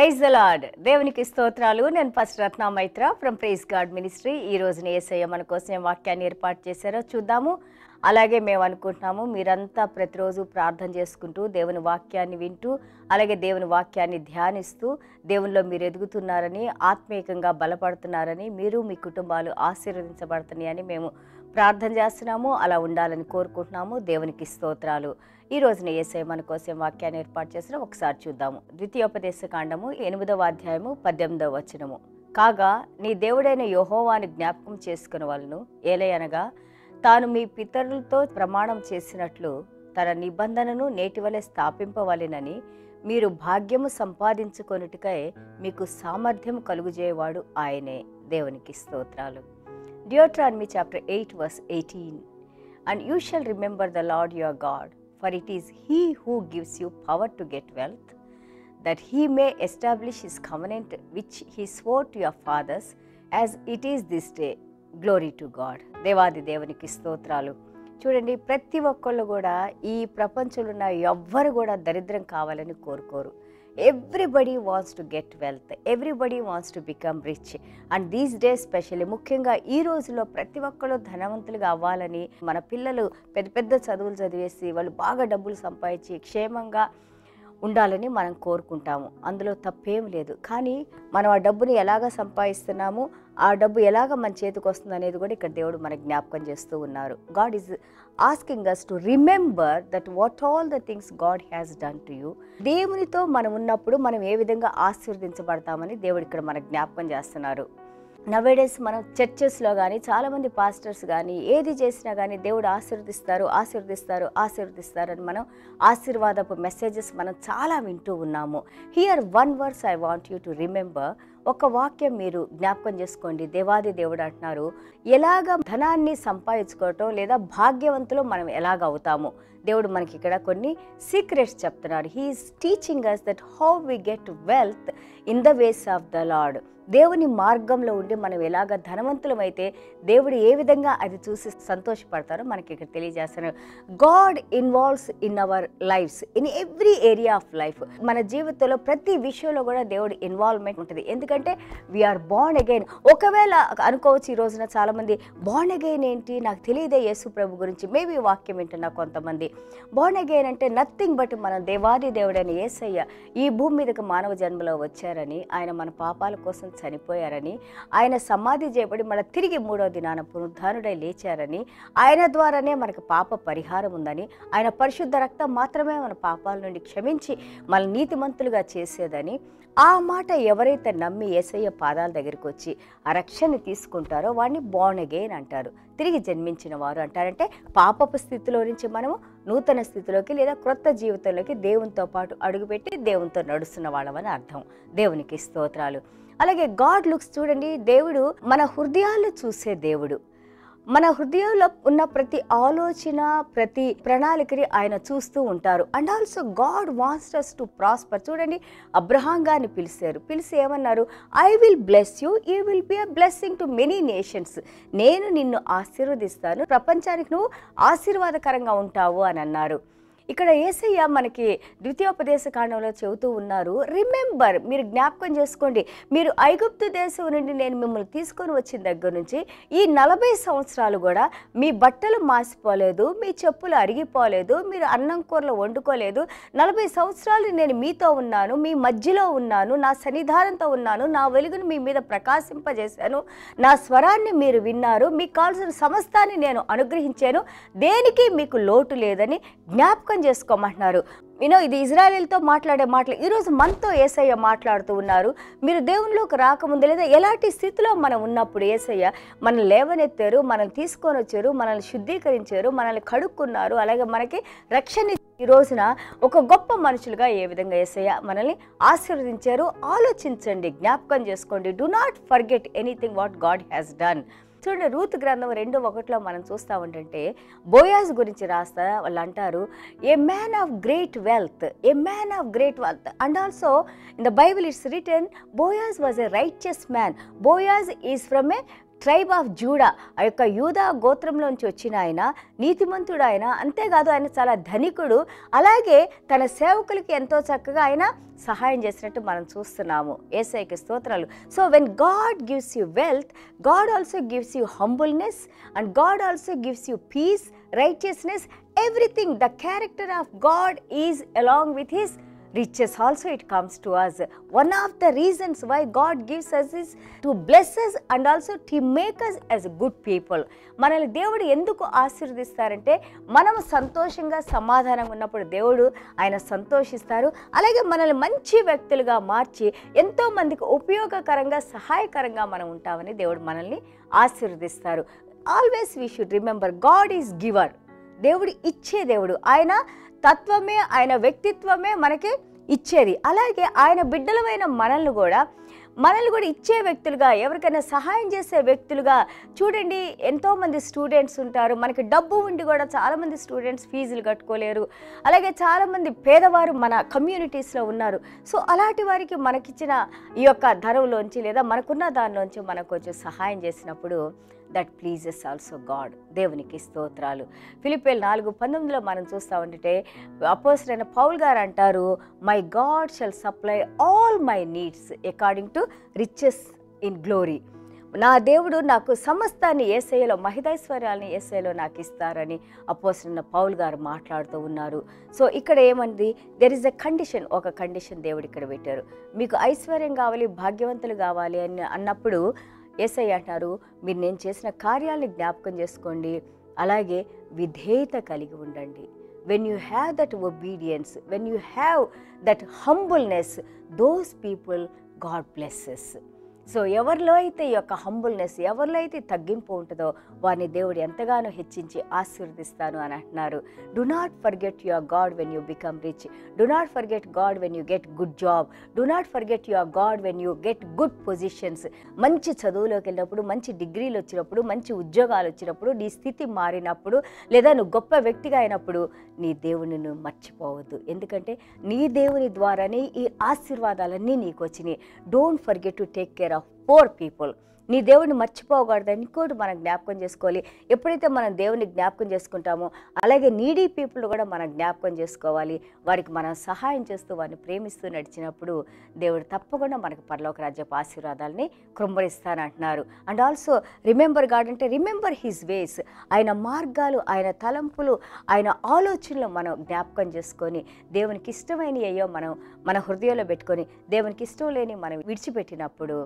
Praise the lord దేవునికి స్తోత్రాలు. నేను first Ratna Maitra from praise God ministry ఈ రోజున ఏసయ్య మన కోసం వాక్యాన్ని ఏర్పాటు చేశారో చూద్దాము. అలాగే మేము అనుకుంటున్నాము మీరంతా ప్రతిరోజు ప్రార్థన చేసుకుంటూ దేవుని వాక్యాన్ని వింటూ అలాగే దేవుని వాక్యాన్ని ధ్యానిస్తూ దేవునిలో మీరు ఎదుగుతున్నారని ఆత్మీయంగా బలపడుతున్నారని మీరు మీ కుటుంబాలు ఆశీర్వదించబడుతున్నాయని మేము ప్రార్థన చేస్తున్నాము అలా ఉండాలని కోరుకుంటున్నాము. దేవునికి స్తోత్రాలు. ఈ రోజున ఏసై మన కోసం వాక్యాన్ని ఏర్పాటు చేసిన ఒకసారి చూద్దాము. ద్వితీయోపదేశ కాండము ఎనిమిదవ అధ్యాయము పద్దెనిమిదవ వచనము. కాగా నీ దేవుడైన యెహోవాని జ్ఞాపకం చేసుకుని వాళ్ళను ఏలయనగా తాను మీ పితరులతో ప్రమాణం చేసినట్లు తన నిబంధనను నేటి వలె స్థాపింపవలెనని మీరు భాగ్యము సంపాదించుకొనుటకై మీకు సామర్థ్యం కలుగుజేయవాడు ఆయనే. దేవునికి స్తోత్రాలు. Deuteronomy chapter 8, verse 18. And you shall remember the Lord your God, for it is He who gives you power to get wealth, that He may establish His covenant which He swore to your fathers, as it is this day. Glory to God దేవాది దేవునికి స్తోత్రాలు చూడండి ప్రతి ఒక్కళ్ళు కూడా ఈ ప్రపంచంలో ఉన్న ఎవ్వరు కూడా దరిద్రం కావాలని కోరుకోరు everybody wants to get wealth everybody wants to become rich and these days specially ముఖ్యంగా ఈ రోజుల్లో ప్రతి ఒక్కరు ధనవంతులుగా అవ్వాలని మన పిల్లలు పెద్ద పెద్ద చదువులు చదివేసి వాళ్ళు బాగా డబ్బులు సంపాదించి క్షేమంగా ఉండాలని మనం కోరుకుంటాము. అందులో తప్పేం లేదు. కానీ మనం ఆ డబ్బుని ఎలాగ సంపాదిస్తున్నాము ఆ డబ్బు ఎలాగ మన చేతికి వస్తుంది అనేది కూడా ఇక్కడ దేవుడు మనకు జ్ఞాపకం చేస్తూ ఉన్నారు. God is asking us to remember that what all the things God has done to you దేవునితో మనం ఉన్నప్పుడు మనం ఏ విధంగా ఆశీర్వదించబడతామని దేవుడు ఇక్కడ మనకు జ్ఞాపకం చేస్తున్నారు. నవేడేస్ మనం చర్చెస్లో కానీ చాలామంది పాస్టర్స్ కానీ ఏది చేసినా కానీ దేవుడు ఆశీర్వదిస్తారు ఆశీర్వదిస్తారు ఆశీర్వదిస్తారు అని మనం ఆశీర్వాదపు మెసేజెస్ మనం చాలా వింటూ ఉన్నాము. Here one verse I want you to remember ఒక వాక్యం మీరు జ్ఞాపకం చేసుకోండి. దేవాది దేవుడు అంటున్నారు ఎలాగ ధనాన్ని సంపాదించుకోవటం లేదా భాగ్యవంతులు మనం ఎలాగ అవుతాము? దేవుడు మనకి ఇక్కడ కొన్ని సీక్రెట్స్ చెప్తున్నారు he's teaching us that how we get wealth in the ways of the Lord దేవుని మార్గంలో ఉండి మనం ఎలాగ ధనవంతులమైతే దేవుడు ఏ విధంగా అది చూసి సంతోషపడతారో మనకి ఇక్కడ తెలియజేస్తున్నారు God involves in our lives in every area of life మన జీవితంలో ప్రతి విషయంలో కూడా దేవుడు ఇన్వాల్వ్మెంట్ ఉంటుంది. ఎందుకంటే వీఆర్ బాండ్ అగైన్ ఒకవేళ అనుకోవచ్చు ఈ రోజున చాలామంది బాండ్ అగైన్ ఏంటి? నాకు తెలియదే యేసు ప్రభు గురించి. మేబీ వాక్యం వింటున్నా కొంతమంది. బాండ్ అగైన్ అంటే నథింగ్ బట్ మన దేవాది దేవుడైన యేసయ్య ఈ భూమి మీదకి మానవ జన్మలో వచ్చారని ఆయన మన పాపాల కోసం చనిపోయారని ఆయన సమాధి చేయబడి మన తిరిగి మూడో దినాన పునరుద్ధానుడై లేచారని ఆయన ద్వారానే మనకు పాప పరిహారం ఉందని ఆయన పరిశుద్ధ రక్తం మాత్రమే మన పాపాల నుండి క్షమించి మన నీతిమంతులుగా చేసేదని ఆ మాట ఎవరైతే నమ్మి ఏసయ్య పాదాల దగ్గరికి వచ్చి ఆ రక్షణ తీసుకుంటారో వాడిని బాన్ అగైన్ అంటారు. తిరిగి జన్మించిన వారు అంటారంటే పాపపు స్థితిలో నుంచి మనము నూతన స్థితిలోకి లేదా క్రొత్త జీవితంలోకి దేవునితో పాటు అడుగుపెట్టి దేవునితో నడుస్తున్న వాళ్ళమని అర్థం. దేవునికి స్తోత్రాలు. అలాగే గాడ్ లుక్స్ చూడండి దేవుడు మన హృదయాలు చూసే దేవుడు. మన హృదయంలో ఉన్న ప్రతి ఆలోచన ప్రతి ప్రణాళికని ఆయన చూస్తూ ఉంటారు. And also God wants us to prosper చూడండి అబ్రహాం గారిని పిలిచారు. పిలిచి ఏమన్నారు? I will bless you you will be a blessing to many nations నేను నిన్ను ఆశీర్వదిస్తాను. ప్రపంచానికి నువ్వు ఆశీర్వాదకరంగా ఉంటావు అని అన్నారు. ఇక్కడ ఏసయ్య మనకి ద్వితీయోపదేశ కాండంలో చెబుతూ ఉన్నారు రిమెంబర్ మీరు జ్ఞాపకం చేసుకోండి. మీరు ఐగుప్తు దేశం నుండి నేను మిమ్మల్ని తీసుకొని వచ్చిన దగ్గర నుంచి ఈ నలభై సంవత్సరాలు కూడా మీ బట్టలు మాసిపోలేదు మీ చెప్పులు అరిగిపోలేదు మీరు అన్నం కూరలు వండుకోలేదు. నలభై సంవత్సరాలు నేను మీతో ఉన్నాను మీ మధ్యలో ఉన్నాను నా సన్నిధానంతో ఉన్నాను నా వెలుగును మీ మీద ప్రకాశింపజేశాను. నా స్వరాన్ని మీరు విన్నారు మీకు కావాల్సిన సమస్తాన్ని నేను అనుగ్రహించాను. దేనికి మీకు లోటు లేదని జ్ఞాపకం చేసుకోమంటున్నారు. యూనో ఇది ఇజ్రాయెల్తో మాట్లాడే మాటలు. ఈరోజు మనతో ఏసయ్య మాట్లాడుతూ ఉన్నారు. మీరు దేవునిలోకి రాకముందు లేదా ఎలాంటి స్థితిలో మనం ఉన్నప్పుడు ఏసయ్య మనల్ని లేవనెత్తారు మనల్ని తీసుకొని వచ్చారు మనల్ని శుద్ధీకరించారు మనల్ని కడుక్కున్నారు అలాగే మనకి రక్షణ ఈ రోజున ఒక గొప్ప మనుషులుగా ఏ విధంగా ఏసయ్య మనల్ని ఆశీర్వదించారు? ఆలోచించండి జ్ఞాపకం చేసుకోండి. Do not forget anything what God has done చూడండి రూత్ గ్రంథం రెండు ఒకటిలో మనం చూస్తా ఉంటే బోయాస్ గురించి రాస్తా వాళ్ళు అంటారు a man of great wealth a man of great wealth and also in the Bible it's written Boaz was a righteous man Boaz is from a tribe of Judah ఆ యొక్క యూదా గోత్రంలోంచి వచ్చిన ఆయన నీతిమంతుడు ఆయన అంతేకాదు ఆయన చాలా ధనికుడు. అలాగే తన సేవకులకి ఎంతో చక్కగా ఆయన సహాయం చేసినట్టు మనం చూస్తున్నాము. ఏసైకి స్తోత్రాలు. So when God gives you wealth God also gives you humbleness and God also gives you peace righteousness everything the character of God is along with his riches also it comes to us. One of the reasons why god gives us is to bless us and also to make us as good people. మనల్ని దేవుడు ఎందుకు ఆశీర్వదిస్తారంటే మనం సంతోషంగా సమాధానంగా ఉన్నప్పుడు దేవుడు ఆయన సంతోషిస్తారు. అలాగే మనల్ని మంచి వ్యక్తులుగా మార్చి ఎంతో మందికి ఉపయోగకరంగా సహాయకరంగా మనం ఉంటామని దేవుడు మనల్ని ఆశీర్వదిస్తారు. Always we should remember God is giver దేవుడు ఇచ్చే దేవుడు. ఆయన తత్వమే ఆయన వ్యక్తిత్వమే మనకి ఇచ్చేది. అలాగే ఆయన బిడ్డలమైన మనల్ని కూడా మనల్ని కూడా ఇచ్చే వ్యక్తులుగా ఎవరికైనా సహాయం చేసే వ్యక్తులుగా చూడండి ఎంతోమంది స్టూడెంట్స్ ఉంటారు. మనకి డబ్బు ఉండి కూడా చాలామంది స్టూడెంట్స్ ఫీజులు కట్టుకోలేరు. అలాగే చాలామంది పేదవారు మన కమ్యూనిటీస్లో ఉన్నారు. సో అలాంటి వారికి మనకిచ్చిన ఈ యొక్క ధరలోంచి లేదా మనకున్న దానిలోంచి మనకు కొంచెం సహాయం చేసినప్పుడు దట్ ప్లీజెస్ ఆల్సో గాడ్ దేవునికి స్తోత్రాలు. ఫిలిపేల్ నాలుగు పంతొమ్మిదిలో మనం చూస్తూ ఉంటే అయిన పౌల్ గారు అంటారు my God shall supply all my needs according to riches in glory నా దేవుడు నాకు సమస్తాన్ని ఏసైలో మహిదైశ్వర్యాలని ఏసైలో నాకు ఇస్తారని అపోసిన పౌల్ గారు మాట్లాడుతూ ఉన్నారు. సో ఇక్కడ ఏమంది? దెర్ ఇస్ ఎ కండిషన్ ఒక కండిషన్ దేవుడు ఇక్కడ పెట్టారు. మీకు ఐశ్వర్యం కావాలి భాగ్యవంతులు కావాలి అని అన్నప్పుడు ఏసై అంటారు మీరు నేను చేసిన కార్యాలని జ్ఞాపకం చేసుకోండి. అలాగే విధేయత కలిగి ఉండండి. When you have that obedience when you have that humbleness those people God blesses so ఎవరిలో అయితే ఈ యొక్క హంబుల్నెస్ ఎవరిలో అయితే తగ్గింపు ఉంటుందో వారిని దేవుడు ఎంతగానో హెచ్చించి ఆశీర్వదిస్తాను అని అంటున్నారు. Do not forget your God when you become rich do not forget God when you get good job do not forget your God when you get good positions మంచి చదువులోకి వెళ్ళినప్పుడు మంచి డిగ్రీలు వచ్చినప్పుడు మంచి ఉద్యోగాలు వచ్చినప్పుడు నీ స్థితి మారినప్పుడు లేదా నువ్వు గొప్ప వ్యక్తిగా అయినప్పుడు నీ దేవుని నువ్వు మర్చిపోవద్దు. ఎందుకంటే నీ దేవుని ద్వారానే ఈ ఆశీర్వాదాలన్నీ నీకు వచ్చినాయి. Don't forget to take care of poor people నీ దేవుని మర్చిపోకూడదు. ఇంకోటి మనం జ్ఞాపకం చేసుకోవాలి. ఎప్పుడైతే మనం దేవుని జ్ఞాపకం చేసుకుంటామో అలాగే నీడీ పీపుల్ కూడా మనం జ్ఞాపకం చేసుకోవాలి. వారికి మనం సహాయం చేస్తూ వారిని ప్రేమిస్తూ నడిచినప్పుడు దేవుడు తప్పకుండా మనకు పరలోక రాజ్యపు ఆశీర్వాదాలని కృంభరిస్తానంటున్నారు అండ్ ఆల్సో రిమెంబర్ గాడ్ అంటే రిమెంబర్ హిస్ వేస్ ఆయన మార్గాలు ఆయన తలంపులు ఆయన ఆలోచనలు మనం జ్ఞాపకం చేసుకొని దేవునికి ఇష్టమైన అయ్యో మనం మన హృదయంలో పెట్టుకొని దేవునికి ఇష్టం లేని మనం విడిచిపెట్టినప్పుడు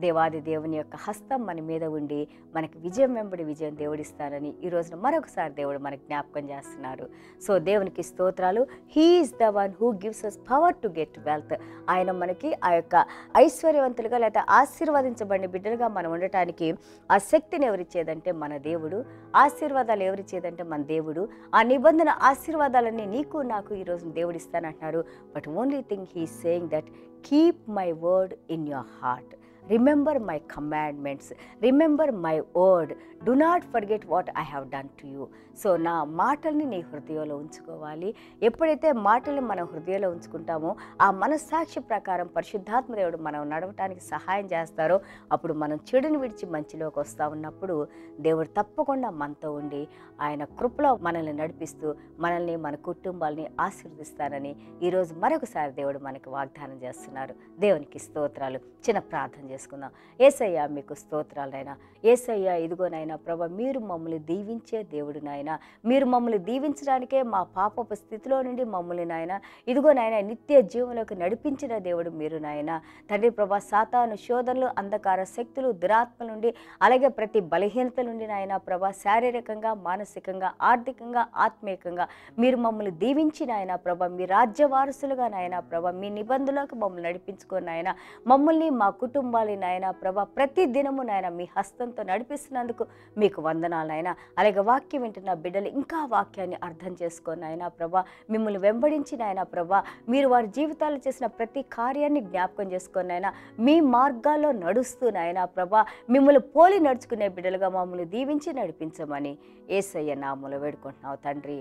దేవాది దేవుని యొక్క హస్తం మన మీద ఉండి మనకి విజయం వెంబడి విజయం దేవుడిస్తానని ఈ రోజున మరొకసారి దేవుడు మనకు జ్ఞాపకం చేస్తున్నారు. సో దేవునికి స్తోత్రాలు. He's the one who gives us power to get wealth ఆయన మనకి ఆ యొక్క ఐశ్వర్యవంతులుగా లేకపోతే ఆశీర్వదించబడిన బిడ్డలుగా మనం ఉండటానికి ఆ శక్తిని ఎవరిచ్చేదంటే మన దేవుడు. ఆశీర్వాదాలు ఎవరిచ్చేదంటే మన దేవుడు. ఆ నిబంధన ఆశీర్వాదాలన్నీ నీకు నాకు ఈరోజు దేవుడు ఇస్తానంటున్నారు but only thing he saying that keep my word in your heart remember my commandments remember my word do not forget what I have done to you so నా మాటల్ని నీ హృదయంలో ఉంచుకోవాలి. ఎప్పుడైతే మాటల్ని మన హృదయంలో ఉంచుకుంటామో ఆ మనస్సాక్షి ప్రకారం పరిశుద్ధాత్మ దేవుడు మనం నడవటానికి సహాయం చేస్తారో అప్పుడు మనం చెడుని విడిచి మంచిలోకి వస్తూ ఉన్నప్పుడు దేవుడు తప్పకుండా మనతో ఉండి ఆయన కృపలో మనల్ని నడిపిస్తూ మనల్ని మన కుటుంబాలని ఆశీర్వదిస్తారని ఈరోజు మరొకసారి దేవుడు మనకి వాగ్దానం చేస్తున్నారు. దేవునికి స్తోత్రాలు. చిన్న ప్రార్థన చేసుకుందాం. ఏసయ్యా మీకు స్తోత్రాలైనా ఏసయ్యా ఇదిగోనైనా ప్రభ మీరు మమ్మల్ని దీవించే దేవుడు నాయన. మీరు మమ్మల్ని దీవించడానికే మా పాపపు స్థితిలో నుండి మమ్మల్ని నాయన. ఇదిగో నాయన నిత్య జీవంలోకి నడిపించిన దేవుడు మీరు నాయన. తండ్రి ప్రభా సాతాను శోధనలు అంధకార శక్తులు దురాత్మ నుండి అలాగే ప్రతి బలహీనత నుండి నాయన ప్రభా శారీరకంగా మానసికంగా ఆర్థికంగా ఆత్మీయంగా మీరు మమ్మల్ని దీవించి నాయన ప్రభ మీ రాజ్య వారసులుగా నాయన ప్రభ మీ నిబంధనలకు మమ్మల్ని నడిపించుకొని నాయన. మమ్మల్ని మా కుటుంబ కుటుంబాలని నాయన ప్రభా. ప్రతి దినము నాయన మీ హస్తంతో నడిపిస్తున్నందుకు మీకు వందనాలు నాయన. అలాగే వాక్యం వింటున్న బిడ్డలు ఇంకా వాక్యాన్ని అర్థం చేసుకొని నాయన ప్రభా. మిమ్మల్ని వెంబడించి నాయన ప్రభా మీరు వారి జీవితాలు చేసిన ప్రతి కార్యాన్ని జ్ఞాపకం చేసుకొని నాయన. మీ మార్గాల్లో నడుస్తూ నాయన ప్రభా మిమ్మల్ని పోలి నడుచుకునే బిడ్డలుగా మమ్మల్ని దీవించి నడిపించమని ఏసయ్య నామూల వేడుకుంటున్నావు తండ్రి.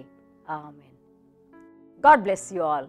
Amen. God bless you all.